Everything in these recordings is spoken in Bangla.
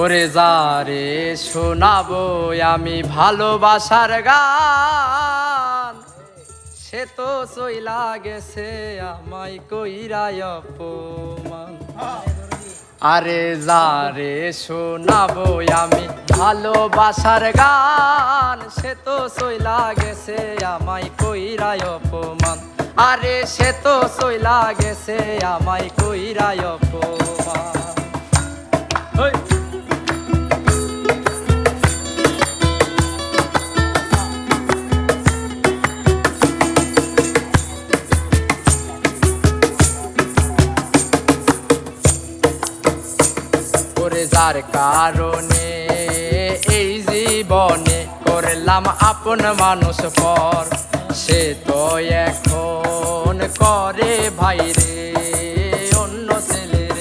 ওরে যারে শোনাবো আমি ভালোবাসার গান। সে তো চইলা গেছে আমায় কইরাই অপমান। আরে যারে শোনাবো আমি ভালোবাসার গান। সে তো চইলা গেছে আমায় কইরাই অপমান। আরে সে তো চইলা গেছে আমায় কইরাই অপমান। যার কারণে এই জীবনে করলাম আপন মানুষ পর। সে তো এখন করে ভাইরে, অন্য ছেলের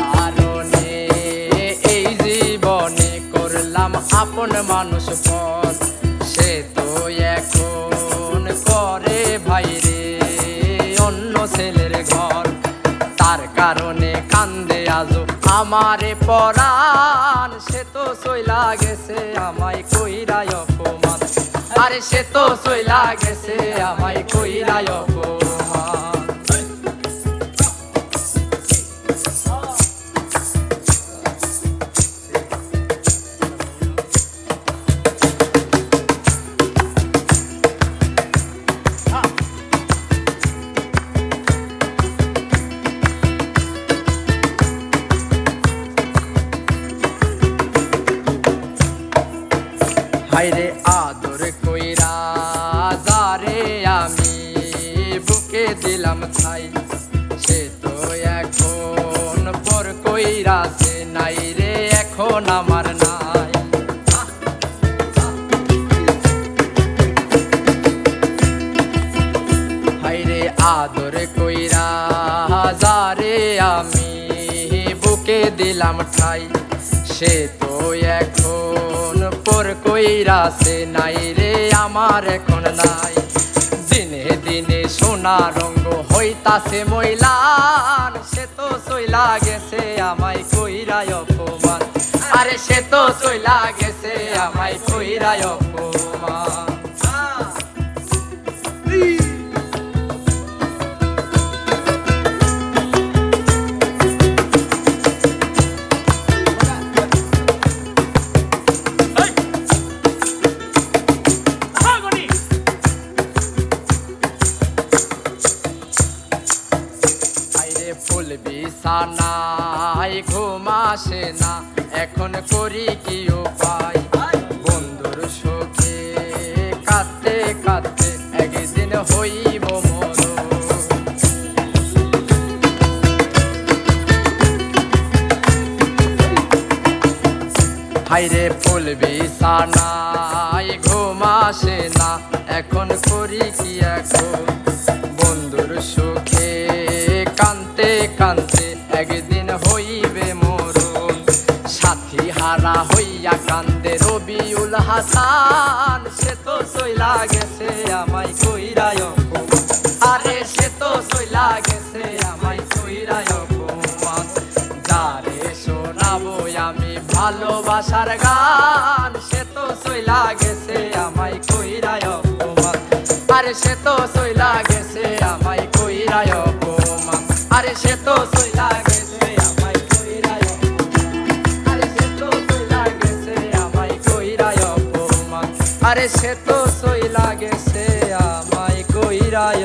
কারণে এই জীবনে করলাম আপন মানুষ পর। আমারে পরাণ, সে তো সইলা গেছে আমায় কইরাই অপমান। আরে সে তো সইলা গেছে আমায় কইরাই হাইরে আদর কইরা যারে আমি বুকে দিলাম ছাই, সে তো এখন পর কইরা সে নাই রে, এখন আমার নাই। হাইরে আদর কইরা যারে আমি বুকে দিলাম ঠাই সে তো পর নাই রে, আমার এখন নাই। দিনে দিনে সোনা রঙ্গ হইতাছে মহিলার সে তো চইলা গেছে আমায় কইরায় অপমান। আরে সে তো চইলা গেছে আমায় কইরায় অপমান। বিছানায় ঘুম আসে না, এখন করি কি উপায়? বন্ধুর সুখে কাঁদতে কাঁদতে একদিন মর। হাইরে ফুল বিছানায় ঘুম আসে না, এখন করি কি এখন? হারা হইয়া কান্দে রবিউল হাসান। সে তো সইলা গেছে আমায় কইরায় আরে সে তো সইলা গেছে আমায় কইরায় অপমান। যারে শোনাবো আমি ভালোবাসার গান, সে তো সইলা গেছে আমায় কইরায় অপমান। আরে সে তো সইলা গেছে আমায় কইরায় অপমান। আরে সে তো সইলা আরে সে তো সই লাগে সে আমায় কইরায়।